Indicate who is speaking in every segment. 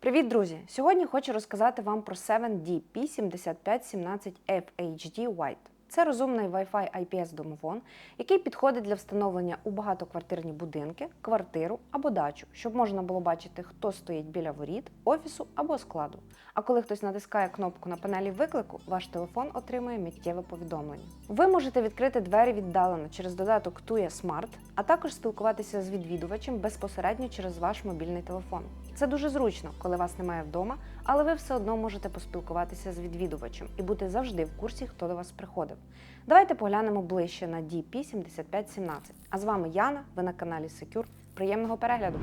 Speaker 1: Привіт, друзі! Сьогодні хочу розказати вам про 7D P7517 FHD White. Це розумний Wi-Fi IPS домофон, який підходить для встановлення у багатоквартирні будинки, квартиру або дачу, щоб можна було бачити, хто стоїть біля воріт, офісу або складу. А коли хтось натискає кнопку на панелі виклику, ваш телефон отримує миттєве повідомлення. Ви можете відкрити двері віддалено через додаток Tuya Smart, а також спілкуватися з відвідувачем безпосередньо через ваш мобільний телефон. Це дуже зручно, коли вас немає вдома, але ви все одно можете поспілкуватися з відвідувачем і бути завжди в курсі, хто до вас приходив. Давайте поглянемо ближче на DP7517. А з вами Яна, ви на каналі Secure. Приємного перегляду!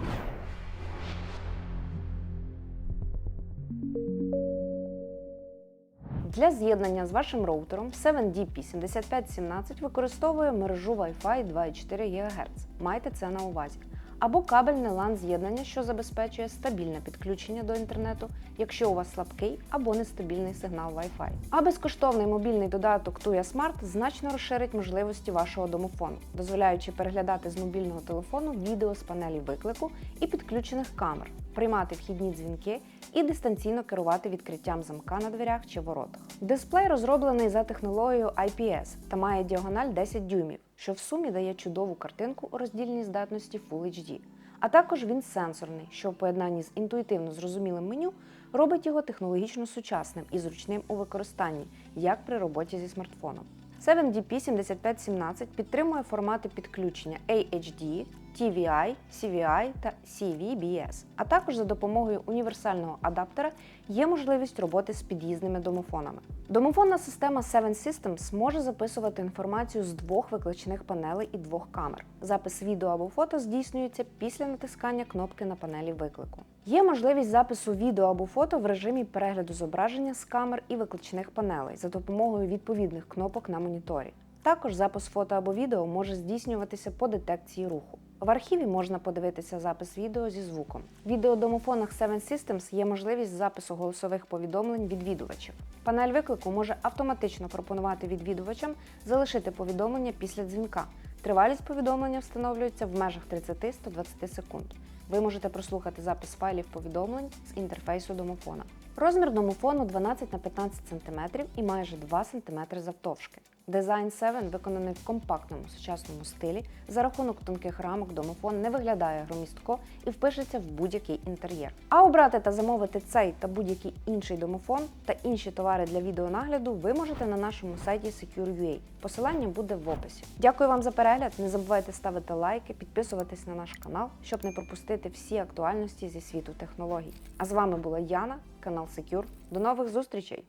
Speaker 1: Для з'єднання з вашим роутером 7DP7517 використовує мережу Wi-Fi 2,4 ГГц. Майте це на увазі. Або кабельне LAN з'єднання, що забезпечує стабільне підключення до інтернету, якщо у вас слабкий або нестабільний сигнал Wi-Fi. А безкоштовний мобільний додаток Tuya Smart значно розширить можливості вашого домофону, дозволяючи переглядати з мобільного телефону відео з панелі виклику і підключених камер, приймати вхідні дзвінки і дистанційно керувати відкриттям замка на дверях чи воротах. Дисплей розроблений за технологією IPS та має діагональ 10 дюймів, що в сумі дає чудову картинку у роздільній здатності Full HD. А також він сенсорний, що в поєднанні з інтуїтивно зрозумілим меню робить його технологічно сучасним і зручним у використанні, як при роботі зі смартфоном. 7DP7517 підтримує формати підключення AHD, TVI, CVI та CVBS. А також за допомогою універсального адаптера є можливість роботи з під'їзними домофонами. Домофонна система 7 Systems може записувати інформацію з двох викличних панелей і двох камер. Запис відео або фото здійснюється після натискання кнопки на панелі виклику. Є можливість запису відео або фото в режимі перегляду зображення з камер і викличних панелей за допомогою відповідних кнопок на моніторі. Також запис фото або відео може здійснюватися по детекції руху. В архіві можна подивитися запис відео зі звуком. В відеодомофонах 7 Systems є можливість запису голосових повідомлень відвідувачів. Панель виклику може автоматично пропонувати відвідувачам залишити повідомлення після дзвінка. Тривалість повідомлення встановлюється в межах 30-120 секунд. Ви можете прослухати запис файлів повідомлень з інтерфейсу домофона. Розмір домофону 12 на 15 см і майже 2 см завтовшки. Дизайн 7 виконаний в компактному сучасному стилі. За рахунок тонких рамок домофон не виглядає громістко і впишеться в будь-який інтер'єр. А обрати та замовити цей та будь-який інший домофон та інші товари для відеонагляду ви можете на нашому сайті Secure.ua. Посилання буде в описі. Дякую вам за перегляд. Не забувайте ставити лайки, підписуватись на наш канал, щоб не пропустити всі актуальності зі світу технологій. А з вами була Яна, канал Secure. До нових зустрічей!